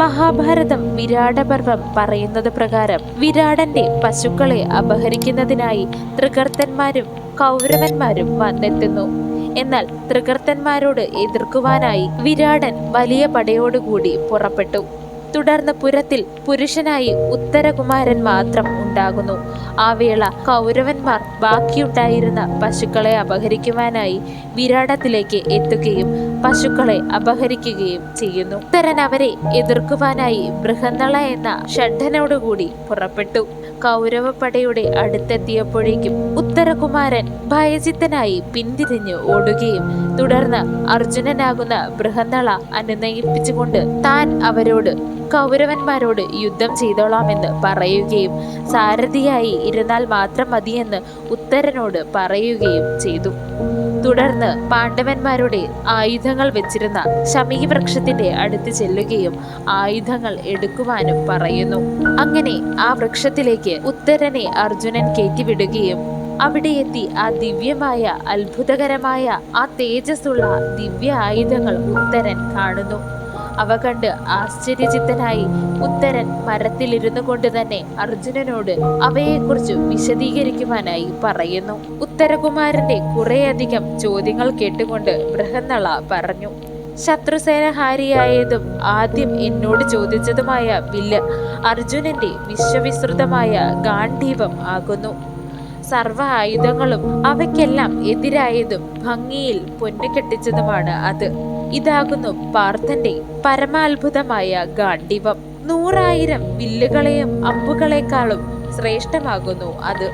മഹാഭാരതം വിരാടപർവം പറയുന്നത് പ്രകാരം വിരാടന്റെ പശുക്കളെ അപഹരിക്കുന്നതിനായി തൃകർത്തന്മാരും കൗരവന്മാരും വന്നെത്തുന്നു. എന്നാൽ തൃകർത്തന്മാരോട് എതിർക്കുവാനായി വിരാടൻ വലിയ പടയോടുകൂടി പുറപ്പെട്ടു. തുടർന്ന് പുരത്തിൽ പുരുഷനായി ഉത്തരകുമാരൻ മാത്രം ഉണ്ടാകുന്നു. ആ വേള കൗരവന്മാർ ബാക്കിയുണ്ടായിരുന്ന പശുക്കളെ അപഹരിക്കുവാനായി വിരാടത്തിലേക്ക് എത്തുകയും പശുക്കളെ അപഹരിക്കുകയും ചെയ്യുന്നു. ഉത്തരൻ അവരെ എതിർക്കുവാനായി ബൃഹന്നള എന്ന ഷഡ്ഢനോടുകൂടി പുറപ്പെട്ടു. കൗരവപ്പടയുടെ അടുത്തെത്തിയപ്പോഴേക്കും ഉത്തരകുമാരൻ ഭയചിത്തനായി പിന്തിരിഞ്ഞ് ഓടുകയും തുടർന്ന് അർജുനനാകുന്ന ബൃഹന്നള അനുനയിപ്പിച്ചുകൊണ്ട് താൻ അവരോട് കൗരവന്മാരോട് യുദ്ധം ചെയ്തോളാമെന്ന് പറയുകയും സാരഥിയായി ഇരുന്നാൽ മാത്രം മതിയെന്ന് ഉത്തരനോട് പറയുകയും ചെയ്തു. തുടർന്ന് പാണ്ഡവന്മാരുടെ ആയുധങ്ങൾ വെച്ചിരുന്ന ശമീ വൃക്ഷത്തിന്റെ അടുത്ത് ചെല്ലുകയും ആയുധങ്ങൾ എടുക്കുവാനും പറയുന്നു. അങ്ങനെ ആ വൃക്ഷത്തിലേക്ക് ഉത്തരനെ അർജുനൻ കയറ്റിവിടുകയും അവിടെ എത്തി ആ ദിവ്യമായ അത്ഭുതകരമായ ആ തേജസ്സുള്ള ദിവ്യ ആയുധങ്ങൾ ഉത്തരൻ കാണുന്നു. അവ കണ്ട് ആശ്ചര്യചിത്തനായി ഉത്തരൻ മരത്തിലിരുന്നു കൊണ്ട് തന്നെ അർജുനനോട് അവയെക്കുറിച്ച് വിശദീകരിക്കുവാനായി പറയുന്നു. ഉത്തരകുമാരന്റെ കുറേയധികം ചോദ്യങ്ങൾ കേട്ടുകൊണ്ട് ബൃഹന്നള പറഞ്ഞു. ശത്രുസേനഹാരിയായതും ആദ്യം എന്നോട് ചോദിച്ചതുമായ വില്ല് അർജുനന്റെ വിശ്വവിസ്തൃതമായ ഗാന്ധീപം ആകുന്നു. സർവ ആയുധങ്ങളും അവയ്ക്കെല്ലാം എതിരായതും ഭംഗിയിൽ പൊന്നുകെട്ടിച്ചതുമാണ് അത്. ഇതാകുന്നു പാർത്ഥന്റെ പരമാത്ഭുതമായ ഗാണ്ഡിവം നൂറായിരം വില്ലുകളെയും അമ്പുകളെക്കാളും ശ്രേഷ്ഠമാകുന്നു അത്.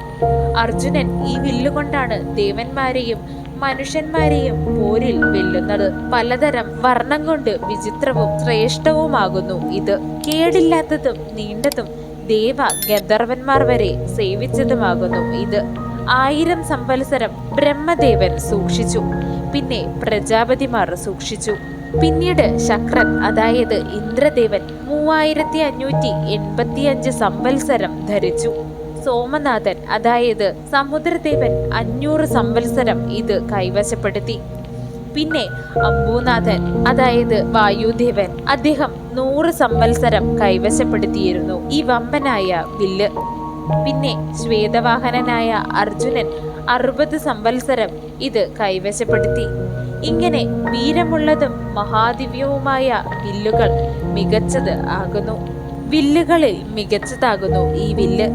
അർജുനൻ ഈ വില്ലുകൊണ്ടാണ് ദേവന്മാരെയും മനുഷ്യന്മാരെയും പോരിൽ വെല്ലുന്നത്. പലതരം വർണം കൊണ്ട് വിചിത്രവും ശ്രേഷ്ഠവുമാകുന്നു ഇത്. കേടില്ലാത്തതും നീണ്ടതും ദേവ ഗന്ധർവന്മാർ വരെ സേവിച്ചതുമാകുന്നു ഇത്. ആയിരം സംവത്സരം ബ്രഹ്മദേവൻ സൂക്ഷിച്ചു. പിന്നെ പ്രജാപതിമാർ സൂക്ഷിച്ചു. പിന്നീട് ശക്രൻ അതായത് ഇന്ദ്രദേവൻ മൂവായിരത്തി അഞ്ഞൂറ്റി എൺപത്തിയഞ്ച് സംവത്സരം ധരിച്ചു. സോമനാഥൻ അതായത് സമുദ്രദേവൻ അഞ്ഞൂറ് സംവത്സരം ഇത് കൈവശപ്പെടുത്തി. പിന്നെ അംബുനാഥൻ അതായത് വായുദേവൻ അദ്ദേഹം നൂറ് സംവത്സരം കൈവശപ്പെടുത്തിയിരുന്നു ഈ വമ്പനായ വില്ല്. പിന്നെ ശ്വേതവാഹനനായ അർജുനൻ അറുപത് സംവത്സരം ഇത് കൈവശപ്പെടുത്തി. ഇങ്ങനെ വീരമുള്ളതും മഹാദിവ്യവുമായ വില്ലുകൾ മികച്ചത് ആകുന്നു. വില്ലുകളിൽ മികച്ചതാകുന്നു ഈ വില്ല്.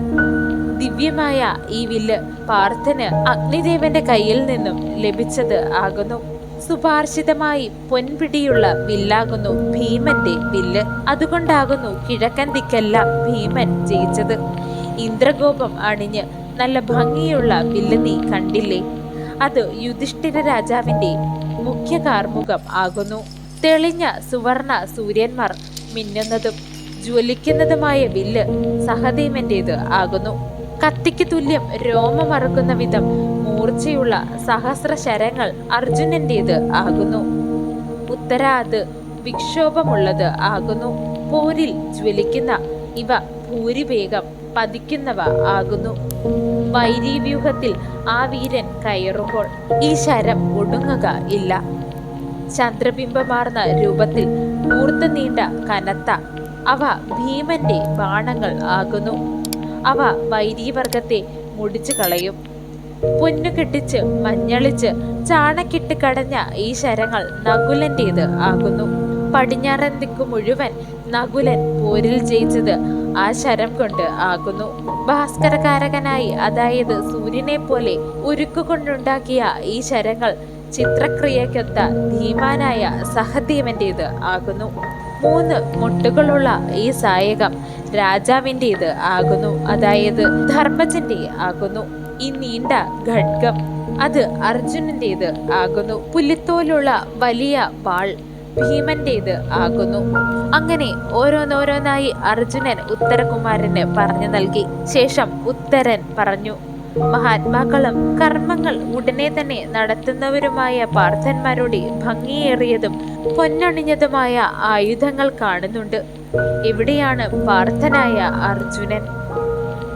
ദിവ്യമായ ഈ വില്ല് പാർത്ഥന് അഗ്നിദേവന്റെ കയ്യിൽ നിന്നും ലഭിച്ചത് ആകുന്നു. സുപാർശിതമായി പൊൻപിടിയുള്ള വില്ലാകുന്നു ഭീമന്റെ വില്ല്. അതുകൊണ്ടാകുന്നു കിഴക്കൻ ദിക്കെല്ലാം ഭീമൻ ജയിച്ചത്. ഇന്ദ്രകോപം അണിഞ്ഞ് നല്ല ഭംഗിയുള്ള വില്ല് നീ കണ്ടില്ലേ? അത് യുധിഷ്ഠിര രാജാവിന്റെ മുഖ്യ കാർമുകം ആകുന്നു. തെളിഞ്ഞ സുവർണ സൂര്യന്മാർ മിന്നുന്നതും ജ്വലിക്കുന്നതുമായ വില്ല് സഹദേവന്റേത് ആകുന്നു. കത്തിക്ക് തുല്യം രോമമറക്കുന്ന വിധം മൂർച്ചയുള്ള സഹസ്ര ശരങ്ങൾ അർജുനന്റേത് ആകുന്നു. ഉത്തരാത് വിക്ഷോഭമുള്ളത് ആകുന്നു. പോരിൽ ജ്വലിക്കുന്ന ഇവ ഭൂരിവേഗം പതിക്കുന്നവ ആകുന്നു. വൈരീവ്യൂഹത്തിൽ ആ വീരൻ കയറുമ്പോൾ ഈ ശരം ഒടുങ്ങുക ഇല്ല. ചന്ദ്രബിംബമാർന്ന രൂപത്തിൽ ഊർത്ത നീണ്ട കനത്ത അവ ഭീമന്റെ ബാണങ്ങൾ ആകുന്നു. അവ വൈരീവർഗത്തെ മുടിച്ചു കളയും. പൊന്നു കെട്ടിച്ച് മഞ്ഞളിച്ച് ചാണക്കിട്ട് കടഞ്ഞ ഈ ശരങ്ങൾ നകുലന്റേത് ആകുന്നു. പടിഞ്ഞാറൻ ദിക്കു മുഴുവൻ നകുലൻ പോരിൽ ജയിച്ചത് ആ ശരം കൊണ്ട് ആകുന്നു. ഭാസ്കരകാരകനായി അതായത് സൂര്യനെ പോലെ ഉരുക്കുകൊണ്ടുണ്ടാക്കിയ ഈ ശരങ്ങൾ ചിത്രക്രിയക്കൊത്ത ധീമാനായ സഹദേവന്റേത് ആകുന്നു. മൂന്ന് മുട്ടുകളുള്ള ഈ സായകം രാജാവിന്റെത് ആകുന്നു. അതായത് ധർമ്മജന്റെ ആകുന്നു. ഈ നീണ്ട ഖഡ്ഗം അത് അർജുനന്റേത് ആകുന്നു. പുലിത്തോലുള്ള വലിയ വാൾ ഭീമന്റേത് ആകുന്നു. അങ്ങനെ ഓരോന്നോരോന്നായി അർജുനൻ ഉത്തരകുമാരന് പറഞ്ഞു നൽകി. ശേഷം ഉത്തരൻ പറഞ്ഞു മഹാത്മാക്കളും കർമ്മങ്ങൾ ഉടനെ തന്നെ നടത്തുന്നവരുമായ പാർത്ഥന്മാരുടെ ഭംഗിയേറിയതും പൊന്നണിഞ്ഞതുമായ ആയുധങ്ങൾ കാണുന്നുണ്ട്. എവിടെയാണ് പാർത്ഥനായ അർജുനൻ.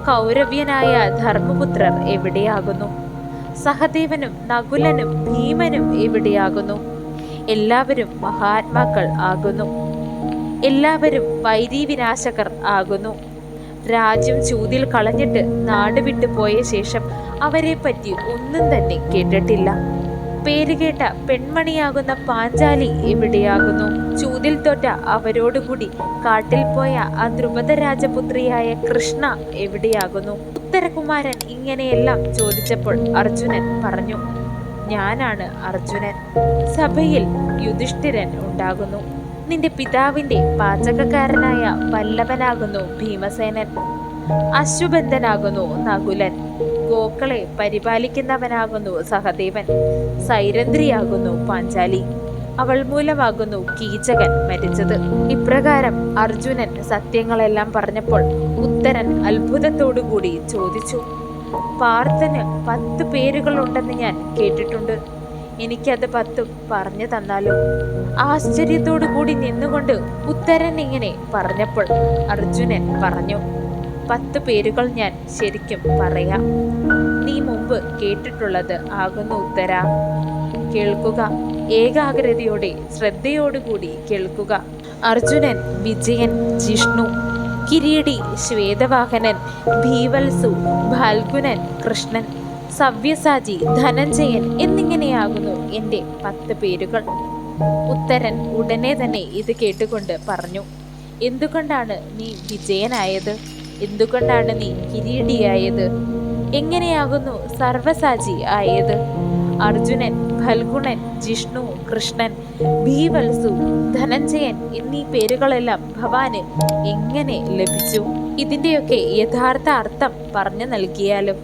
കൗരവ്യനായ ധർമ്മപുത്രർ എവിടെയാകുന്നു? സഹദേവനും നകുലനും ഭീമനും എവിടെയാകുന്നു? എല്ലാവരും മഹാത്മാക്കൾ ആകുന്നു. എല്ലാവരും വൈരീവിനാശകർ ആകുന്നു. രാജ്യം ചൂതിൽ കളഞ്ഞിട്ട് നാട് വിട്ടു പോയ ശേഷം അവരെ പറ്റി ഒന്നും തന്നെ കേട്ടിട്ടില്ല. പേരുകേട്ട പെൺമണിയാകുന്ന പാഞ്ചാലി എവിടെയാകുന്നു? ചൂതിൽ തൊട്ട അവരോടുകൂടി കാട്ടിൽ പോയ ആ ധ്രുപദ രാജപുത്രിയായ കൃഷ്ണ എവിടെയാകുന്നു? ഉത്തരകുമാരൻ ഇങ്ങനെയെല്ലാം ചോദിച്ചപ്പോൾ അർജുനൻ പറഞ്ഞു ഞാനാണ് അർജുനൻ. സഭയിൽ യുധിഷ്ഠിരൻ ഉണ്ടാകുന്നു. നിന്റെ പിതാവിന്റെ പാചകക്കാരനായ വല്ലഭനാകുന്നു ഭീമസേനൻ. അശ്വബന്ധനാകുന്നു നകുലൻ. ഗോക്കളെ പരിപാലിക്കുന്നവനാകുന്നു സഹദേവൻ. സൈരന്ധ്രിയാകുന്നു പാഞ്ചാലി. അവൾ മൂലമാകുന്നു കീചകൻ മരിച്ചത്. ഇപ്രകാരം അർജുനൻ സത്യങ്ങളെല്ലാം പറഞ്ഞപ്പോൾ ഉത്തരൻ അത്ഭുതത്തോടുകൂടി ചോദിച്ചു. പാർത്ഥന് പത്ത് പേരുകളുണ്ടെന്ന് ഞാൻ കേട്ടിട്ടുണ്ട്. എനിക്കത് പത്തും പറഞ്ഞു തന്നാലോ? ആശ്ചര്യത്തോടു കൂടി നിന്നുകൊണ്ട് ഉത്തരൻ ഇങ്ങനെ പറഞ്ഞപ്പോൾ അർജുനൻ പറഞ്ഞു പത്ത് പേരുകൾ ഞാൻ ശരിക്കും പറയാം. നീ മുമ്പ് കേട്ടിട്ടുള്ളത് ആകുന്നു ഉത്തര. കേൾക്കുക ഏകാഗ്രതയോടെ ശ്രദ്ധയോടുകൂടി കേൾക്കുക. അർജുനൻ വിജയൻ ജിഷ്ണു കിരീടി ശ്വേതവാഹനൻ ഭീവത്സു ഭാൽഗുനൻ കൃഷ്ണൻ സവ്യസാചി ധനഞ്ജയൻ എന്നിങ്ങനെയാകുന്നു എന്റെ പത്ത് പേരുകൾ. ഉത്തരൻ ഉടനെ തന്നെ ഇത് കേട്ടുകൊണ്ട് പറഞ്ഞു എന്തുകൊണ്ടാണ് നീ വിജയനായത്? എന്തുകൊണ്ടാണ് നീ കിരീടിയായത് എങ്ങനെയാകുന്നു സർവസാചി ആയത്? അർജുനൻ ഫൽഗുണൻ ജിഷ്ണു കൃഷ്ണൻ ഭീവത്സു ധനഞ്ജയൻ എന്നീ പേരുകളെല്ലാം ഭവാന് എങ്ങനെ ലഭിച്ചു? ഇതിന്റെയൊക്കെ യഥാർത്ഥ അർത്ഥം പറഞ്ഞു നൽകിയാലും.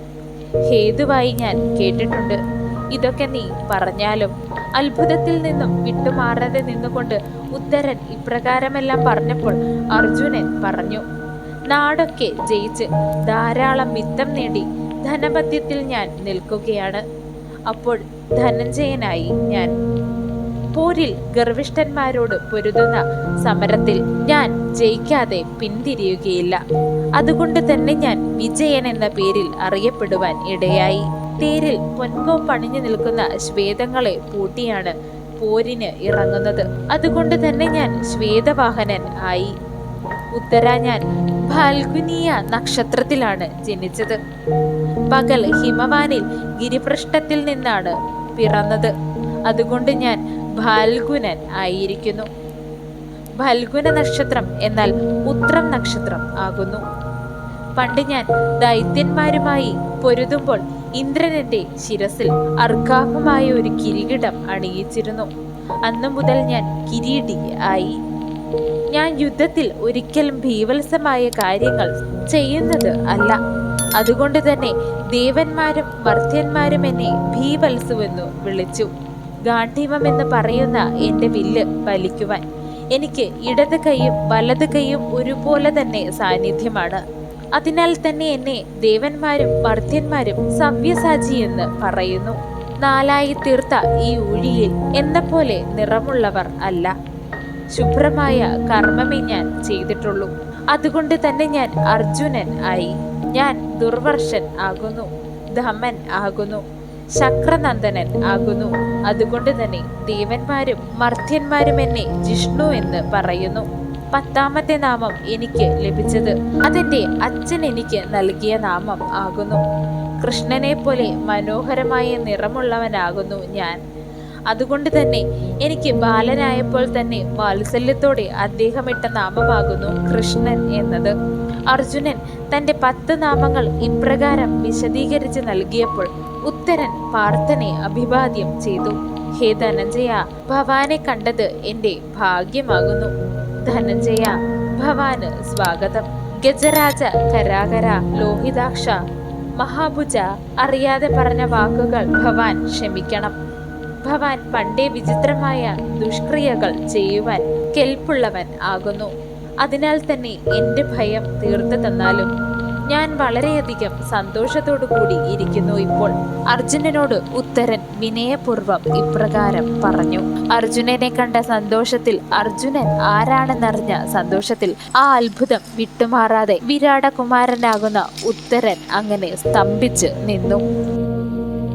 ഹേതുവായി ഞാൻ കേട്ടിട്ടുണ്ട്. ഇതൊക്കെ നീ പറഞ്ഞാലും. അത്ഭുതത്തിൽ നിന്നും വിട്ടുമാറാതെ നിന്നുകൊണ്ട് ഉത്തരൻ ഇപ്രകാരമെല്ലാം പറഞ്ഞപ്പോൾ അർജുനൻ പറഞ്ഞു നാടൊക്കെ ജയിച്ച് ധാരാളം മിത്തം നേടി ധനപദ്യത്തിൽ ഞാൻ നിൽക്കുകയാണ്. അപ്പോൾ ധനഞ്ജയനായി ഞാൻ. പോരിൽ ഗർവിഷ്ഠന്മാരോട് പൊരുതുന്ന സമരത്തിൽ ഞാൻ ജയിക്കാതെ പിന്തിരിയുകയില്ല. അതുകൊണ്ട് തന്നെ ഞാൻ വിജയൻ എന്ന പേരിൽ അറിയപ്പെടുവാൻ ഇടയായി. തേരിൽ പൊൻകോ പണിഞ്ഞു നിൽക്കുന്ന ശ്വേതങ്ങളെ പൂട്ടിയാണ് പോരിന് ഇറങ്ങുന്നത്. അതുകൊണ്ട് തന്നെ ഞാൻ ശ്വേതവാഹനൻ ആയി. ഉത്തര ഞാൻ ഫാൽഗുനീയ നക്ഷത്രത്തിലാണ് ജനിച്ചത്. പകൽ ഹിമവാനിൽ ഗിരിപൃഷ്ഠത്തിൽ നിന്നാണ് പിറന്നത്. അതുകൊണ്ട് ഞാൻ ഫാൽഗുനൻ ആയിരിക്കുന്നു. ഫൽഗുന നക്ഷത്രം എന്നാൽ ഉത്രം നക്ഷത്രം ആകുന്നു. പണ്ട് ഞാൻ ദൈത്യന്മാരുമായി പൊരുതുമ്പോൾ ഇന്ദ്രനെന്റെ ശിരസിൽ അർക്കാഹമായ ഒരു കിരീടം അണിയിച്ചിരുന്നു. അന്നു മുതൽ ഞാൻ കിരീടി ആയി. ഞാൻ യുദ്ധത്തിൽ ഒരിക്കലും ഭീവത്സമായ കാര്യങ്ങൾ ചെയ്യുന്നത് അല്ല. അതുകൊണ്ട് തന്നെ ദേവന്മാരും മർത്യന്മാരും എന്നെ ഭീവത്സുവെന്നു വിളിച്ചു. ഗാന്ധിവം എന്ന് പറയുന്ന എന്റെ വില്ല് വലിക്കുവാൻ. എനിക്ക് ഇടത് കൈയും വലത് കൈയും ഒരുപോലെ തന്നെ സാന്നിധ്യമാണ്. അതിനാൽ തന്നെ എന്നെ ദേവന്മാരും മർത്യന്മാരും സവ്യസാചി എന്ന് പറയുന്നു. നാലായി തീർത്ത ഈ ഊഴിയിൽ എന്ന പോലെ നിറമുള്ളവർ അല്ല. ശുഭ്രമായ കർമ്മമേ ഞാൻ ചെയ്തിട്ടുള്ളൂ. അതുകൊണ്ട് തന്നെ ഞാൻ അർജുനൻ ആയി. ഞാൻ ദുർവർഷൻ ആകുന്നു. ധമ്മൻ ആകുന്നു. ശക്രനന്ദനൻ ആകുന്നു. അതുകൊണ്ട് തന്നെ ദേവന്മാരും മർത്യന്മാരും എന്നെ ജിഷ്ണു എന്ന് പറയുന്നു. പത്താമത്തെ നാമം എനിക്ക് ലഭിച്ചത് അതെന്റെ അച്ഛൻ എനിക്ക് നൽകിയ നാമം ആകുന്നു. കൃഷ്ണനെ പോലെ മനോഹരമായ നിറമുള്ളവനാകുന്നു ഞാൻ. അതുകൊണ്ട് തന്നെ എനിക്ക് ബാലനായപ്പോൾ തന്നെ വാത്സല്യത്തോടെ അദ്ദേഹം ഇട്ട നാമമാകുന്നു കൃഷ്ണൻ എന്നത്. അർജുനൻ തന്റെ പത്ത് നാമങ്ങൾ ഇപ്രകാരം വിശദീകരിച്ച് നൽകിയപ്പോൾ ഉത്തരൻ പാർത്ഥനെ അഭിവാദ്യം ചെയ്തു. ഹേ ധനഞ്ജയ ഭവാനെ കണ്ടത് എന്റെ ഭാഗ്യമാകുന്നു. ധനഞ്ജയ ഭവാന് സ്വാഗതം. ഗജരാജ കരാകര ലോഹിതാക്ഷ മഹാഭുജ അറിയാതെ പറഞ്ഞ വാക്കുകൾ ഭവാൻ ക്ഷമിക്കണം. ഭവാൻ പണ്ടേ വിചിത്രമായ ദുഷ്ക്രിയകൾ ചെയ്യുവാൻ കെൽപ്പുള്ളവൻ ആകുന്നു. അതിനാൽ തന്നെ എന്റെ ഭയം തീർത്തു തന്നാലും ഞാൻ വളരെയധികം സന്തോഷത്തോടു കൂടി ഇരിക്കുന്നു ഇപ്പോൾ. അർജുനനോട് ഉത്തരൻ വിനയപൂർവം ഇപ്രകാരം പറഞ്ഞു. അർജുനനെ കണ്ട സന്തോഷത്തിൽ അർജുനൻ ആരാണെന്നറിഞ്ഞ സന്തോഷത്തിൽ ആ അത്ഭുതം വിട്ടുമാറാതെ വിരാടകുമാരനാകുന്ന ഉത്തരൻ അങ്ങനെ സ്തംഭിച്ച് നിന്നു.